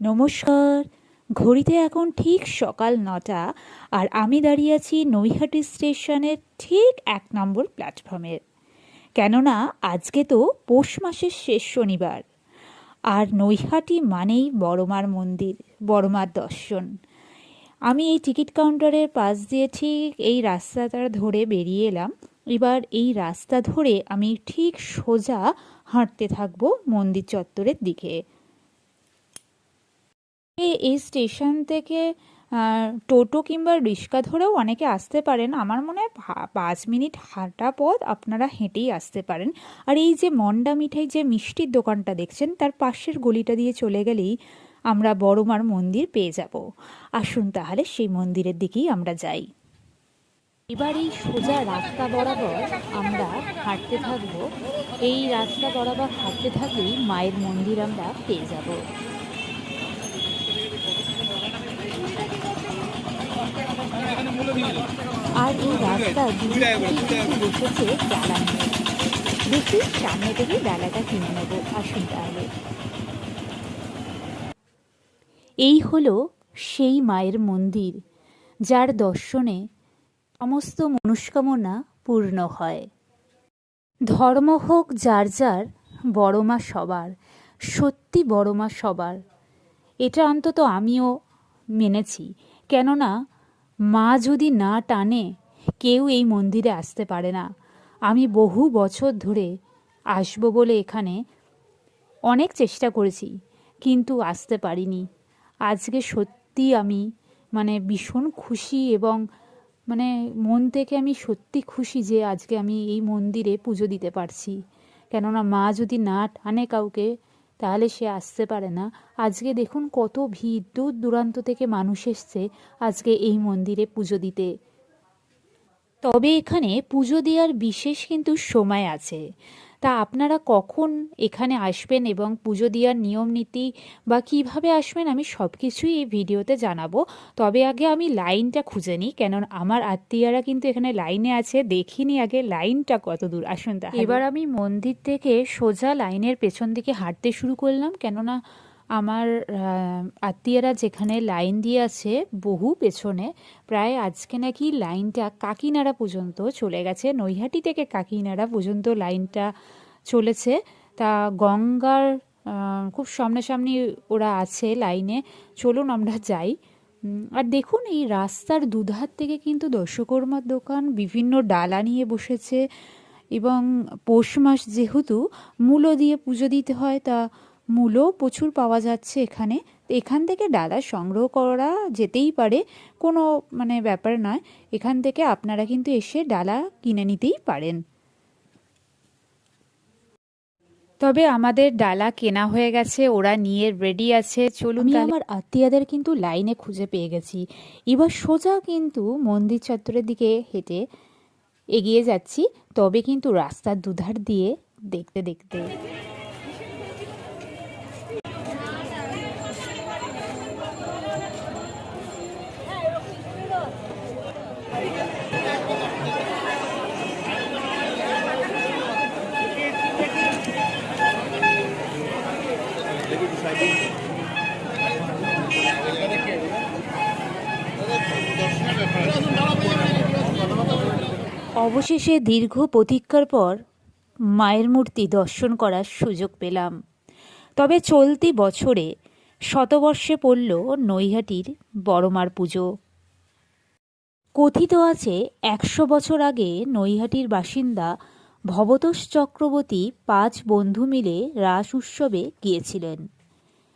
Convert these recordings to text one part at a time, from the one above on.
নমস্কার। ঘড়িতে এখন ঠিক সকাল নটা আর আমি দাঁড়িয়ে আছি নৈহাটি স্টেশনের ঠিক এক নম্বর প্ল্যাটফর্মের কেননা আজকে তো পৌষ মাসের শেষ শনিবার। আর নৈহাটি মানেই বড়মার মন্দির, বড়মার দর্শন। আমি এই টিকিট কাউন্টারের পাশ দিয়ে ঠিক এই রাস্তাটা ধরে বেরিয়ে এলাম। এবার এই রাস্তা ধরে আমি ঠিক সোজা হাঁটতে থাকব মন্দির চত্বরের দিকে। এই স্টেশন থেকে টোটো কিংবা রিক্সা ধরেও অনেকে আসতে পারেন। আমার মনে হয় পাঁচ মিনিট হাঁটা পথ আপনারা হেঁটেই আসতে পারেন। আর এই যে মন্ডা মিঠাই যে মিষ্টির দোকানটা দেখছেন, তার পাশের গলিটা দিয়ে চলে গেলেই আমরা বড়মার মন্দির পেয়ে যাব। আসুন তাহলে সেই মন্দিরের দিকেই আমরা যাই। এবার এই সোজা রাস্তা বরাবর আমরা হাঁটতে থাকব। এই রাস্তা বরাবর হাঁটতে থাকলেই মায়ের মন্দির আমরা পেয়ে যাব। আর এই রাস্তা বসেছে ডালা নিয়ে দেখি সামনে থেকে ডালাটা কিনে নেব। আসুন তাহলে। এই হলো সেই মায়ের মন্দির যার দর্শনে সমস্ত মনস্কামনা পূর্ণ হয়। ধর্ম হোক যার যার বড়মা সবার সত্যি বড় মা সবার। এটা অন্তত আমিও মেনেছি। কেননা মা যদি না টানে, কেউ এই মন্দিরে আসতে পারে না। আমি বহু বছর ধরে আসব বলে এখানে অনেক চেষ্টা করেছি, কিন্তু আসতে পারিনি। আজকে সত্যি আমি মানে ভীষণ খুশি এবং মানে মন থেকে আমি সত্যি খুশি যে আজকে আমি এই মন্দিরে পুজো দিতে পারছি। কেননা মা যদি না টানে কাউকে তাহলে সে আসতে পারে না। আজকে দেখুন কত ভিড়। দূর দূরান্ত থেকে মানুষ এসছে আজকে এই মন্দিরে পুজো দিতে। তবে এখানে পুজো দেওয়ার বিশেষ কিন্তু সময় আছে। তা আপনারা কখন এখানে আসবেন এবং পুজো দেওয়ার নিয়ম নীতি বা কীভাবে আসবেন আমি সব কিছুই এই ভিডিওতে জানাব। তবে আগে আমি লাইনটা খুঁজে নিই কেন আমার আত্মীয়রা কিন্তু এখানে লাইনে আছে, দেখিনি আগে লাইনটা কত দূর। আসুন এবার আমি মন্দির থেকে সোজা লাইনের পেছন দিকে হাঁটতে শুরু করলাম, কেননা আমার আত্মীয়রা যেখানে লাইন দিয়ে আছে, বহু পেছনে, প্রায় আজকে নাকি লাইনটা কাকিনাড়া পর্যন্ত চলে গেছে। নৈহাটি থেকে কাকিনাড়া পর্যন্ত লাইনটা চলেছে। তা গঙ্গার খুব সামনাসামনি ওরা আছে লাইনে। চলুন আমরা যাই। আর দেখুন, এই রাস্তার দুধার থেকে কিন্তু দর্শকর্মার দোকান, বিভিন্ন ডালা নিয়ে বসেছে এবং পৌষ মাস যেহেতু মূলো দিয়ে পুজো দিতে হয়, তা মূলো প্রচুর পাওয়া যাচ্ছে এখানে। এখান থেকে ডালা সংগ্রহ করা যেতেই পারে কোনো মানে ব্যাপার নয়। এখান থেকে আপনারা কিন্তু এসে ডালা কিনে নিতেই পারেন। তবে আমাদের ডালা কেনা হয়ে গেছে ওরা নিয়ে রেডি আছে। চলুন আমি আমার আত্মীয়দের কিন্তু লাইনে খুঁজে পেয়ে গেছি। এবার সোজা কিন্তু মন্দির চত্বরের দিকে হেঁটে এগিয়ে যাচ্ছি। তবে কিন্তু রাস্তার দুধার দিয়ে দেখতে দেখতে অবশেষে দীর্ঘ প্রতীক্ষার পর মায়ের মূর্তি দর্শন করার সুযোগ পেলাম। তবে চলতি বছরে শতবর্ষে পড়ল নৈহাটির বড়মার পুজো। কথিত আছে, একশো বছর আগে নৈহাটির বাসিন্দা ভবতোষ চক্রবর্তী পাঁচ বন্ধু মিলে রাস উৎসবে গিয়েছিলেন।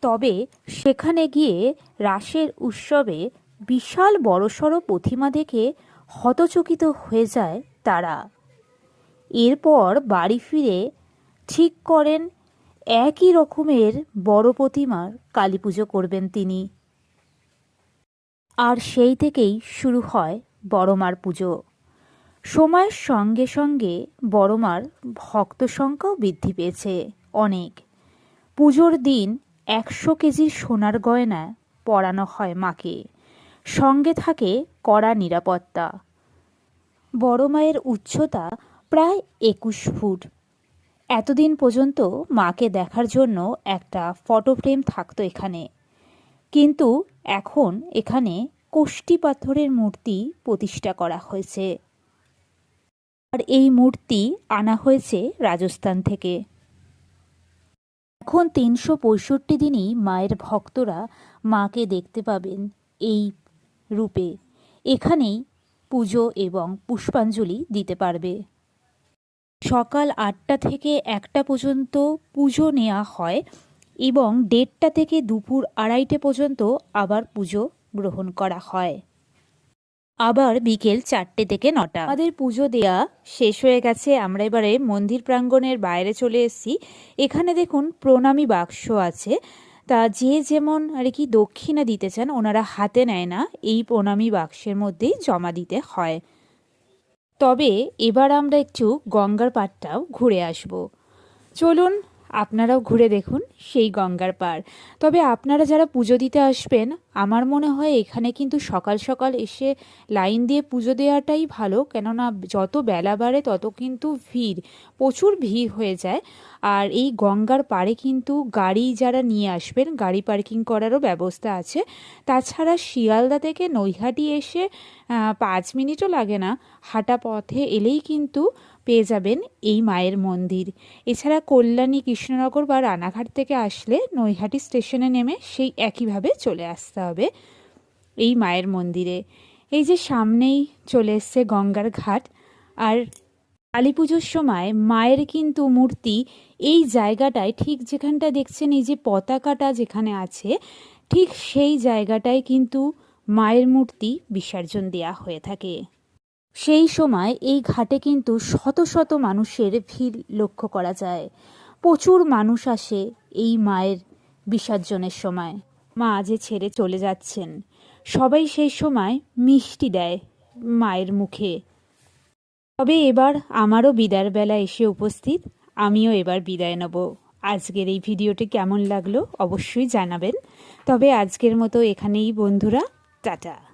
তবে সেখানে গিয়ে রাসের উৎসবে বিশাল বড়সড় প্রতিমা দেখে হতচকিত হয়ে যায় তারা। এরপর বাড়ি ফিরে ঠিক করেন একই রকমের বড় প্রতিমার কালী পুজো করবেন তিনি। আর সেই থেকেই শুরু হয় বড়মার পুজো। সময়ের সঙ্গে সঙ্গে বড়মার ভক্ত সংখ্যাও বৃদ্ধি পেয়েছে অনেক। পুজোর দিন একশো কেজির সোনার গয়না পরানো হয় মাকে। সঙ্গে থাকে কড়া নিরাপত্তা। বড় মায়ের উচ্চতা প্রায় একুশ ফুট। এতদিন পর্যন্ত মাকে দেখার জন্য একটা ফটো ফ্রেম থাকতো এখানে। কিন্তু এখন এখানে কোষ্টি পাথরের মূর্তি প্রতিষ্ঠা করা হয়েছে। আর এই মূর্তি আনা হয়েছে রাজস্থান থেকে। এখন তিনশো পঁয়ষট্টি দিনই মায়ের ভক্তরা মাকে দেখতে পাবেন এই রূপে। এখানেই পুজো এবং পুষ্পাঞ্জলি দিতে পারবে। সকাল আটটা থেকে একটা পর্যন্ত পুজো নেওয়া হয় এবং দেড়টা থেকে দুপুর আড়াইটে পর্যন্ত আবার পুজো গ্রহণ করা হয়। আবার বিকেল চারটে থেকে নটা। আমাদের পুজো দেয়া শেষ হয়ে গেছে। আমরা এবারে মন্দির প্রাঙ্গণের বাইরে চলে এসেছি। এখানে দেখুন প্রণামী বাক্স আছে। তা যে যেমন আর কি দক্ষিণা দিতে চান, ওনারা হাতে নেয় না, এই প্রণামী বাক্সের মধ্যেই জমা দিতে হয়। তবে এবার আমরা একটু গঙ্গার পাটটাও ঘুরে আসব। চলুন আপনারাও ঘুরে দেখুন সেই গঙ্গার পাড় তবে আপনারা যারা পুজো দিতে আসবেন, আমার মনে হয় এখানে কিন্তু সকাল সকাল এসে লাইন দিয়ে পুজো দেওয়াটাই ভালো। কেননা যত বেলা বাড়ে, তত কিন্তু ভিড়, প্রচুর ভিড় হয়ে যায়। আর এই গঙ্গার পাড়ে কিন্তু গাড়ি যারা নিয়ে আসবেন, গাড়ি পার্কিং করারও ব্যবস্থা আছে। তাছাড়া শিয়ালদা থেকে নৈহাটি এসে পাঁচ মিনিটও লাগে না। হাঁটা পথে এলেই কিন্তু পেয়ে যাবেন এই মায়ের মন্দির। এছাড়া কল্যাণী কৃষ্ণনগর বা রানাঘাট থেকে আসলে নৈহাটি স্টেশনে নেমে সেই একইভাবে চলে আসতে হবে এই মায়ের মন্দিরে। এই যে সামনেই চলে এসছে গঙ্গার ঘাট আর কালী পুজোর সময় মায়ের কিন্তু মূর্তি এই জায়গাটায় ঠিক যেখানটা দেখছেন এই যে পতাকাটা যেখানে আছে, ঠিক সেই জায়গাটায় কিন্তু মায়ের মূর্তি বিসর্জন দেওয়া হয়ে থাকে। সেই সময় এই ঘাটে কিন্তু শত শত মানুষের ভিড় লক্ষ্য করা যায়। প্রচুর মানুষ আসে এই মায়ের বিসর্জনের সময়। মা যে ছেড়ে চলে যাচ্ছেন। সবাই সেই সময় মিষ্টি দেয় মায়ের মুখে। তবে এবার আমারও বিদায়ের বেলা এসে উপস্থিত, আমিও এবার বিদায় নেব। আজকের এই ভিডিওটি কেমন লাগল অবশ্যই জানাবেন। তবে আজকের মতো এখানেই, বন্ধুরা, টাটা।